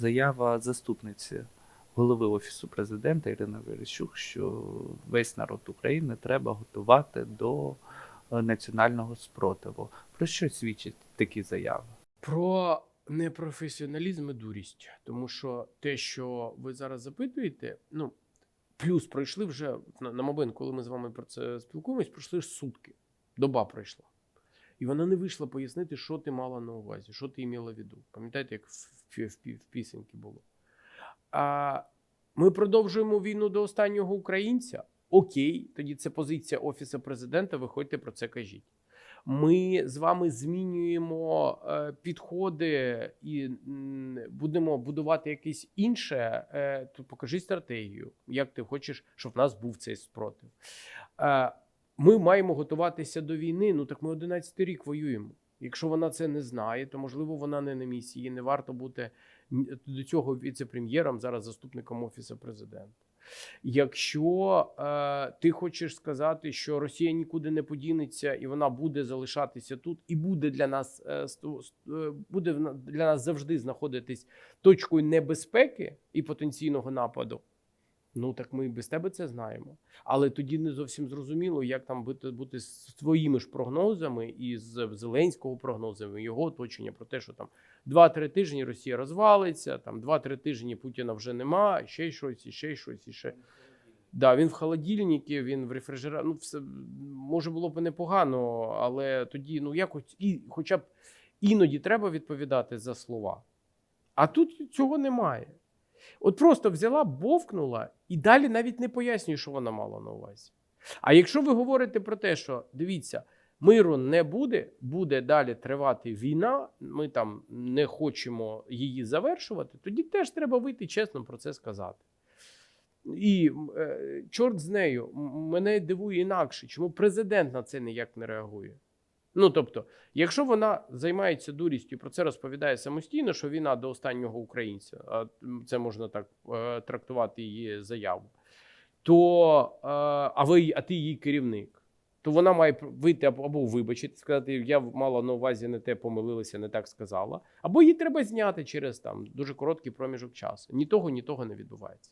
Заява заступниці голови Офісу президента Ірини Верещук, що весь народ України треба готувати до е, національного спротиву. Про що свідчать такі заяви? Про непрофесіоналізм і дурість. Тому що те, що ви зараз запитуєте, ну плюс пройшли вже на, на момент, коли ми з вами про це спілкуємось, пройшли сутки. Доба пройшла. І вона не вийшла пояснити, що ти мала на увазі, що ти мала в виду. Пам'ятаєте, як в, в, в, в пісеньки було? А ми продовжуємо війну до останнього українця. Окей, тоді це позиція Офісу президента. Виходьте про це кажіть. Ми з вами змінюємо е, підходи і м, будемо будувати якесь інше. Е, то покажи стратегію, як ти хочеш, щоб в нас був цей спротив. Е, ми маємо готуватися до війни. Ну так ми 11 рік воюємо. Якщо вона це не знає, то можливо вона не на місії. Не варто бути до цього віце-прем'єром, зараз заступником офісу президента. Якщо е, ти хочеш сказати, що Росія нікуди не подінеться і вона буде залишатися тут, і буде для нас е, е, буде для нас завжди знаходитись точкою небезпеки і потенційного нападу. Ну так ми і без тебе це знаємо. Але тоді не зовсім зрозуміло, як там бути, бути з твоїми ж прогнозами і з Зеленського прогнозами, його оточення про те, що там 2-3 тижні Росія розвалиться, там 2-3 тижні Путіна вже нема, ще щось, і ще щось, і ще. Да, він в холодильнику, він в рефрижераторі. Ну, все може було б непогано, але тоді, ну якось і, хоча б іноді треба відповідати за слова. А тут цього немає. От просто взяла, бовкнула і далі навіть не пояснює, що вона мала на увазі. А якщо ви говорите про те, що дивіться, миру не буде, буде далі тривати війна, ми там не хочемо її завершувати, тоді теж треба вийти чесно про це сказати. І е, чорт з нею, мене дивує інакше, чому президент на це ніяк не реагує. Ну тобто, якщо вона займається дурістю, про це розповідає самостійно, що війна до останнього українця, а це можна так е, трактувати її заяву, то е, а ви а ти її керівник, то вона має вийти або, вибачити, сказати, я мала на увазі не те, помилилася, не так сказала, або її треба зняти через там дуже короткий проміжок часу. Ні того, ні того не відбувається.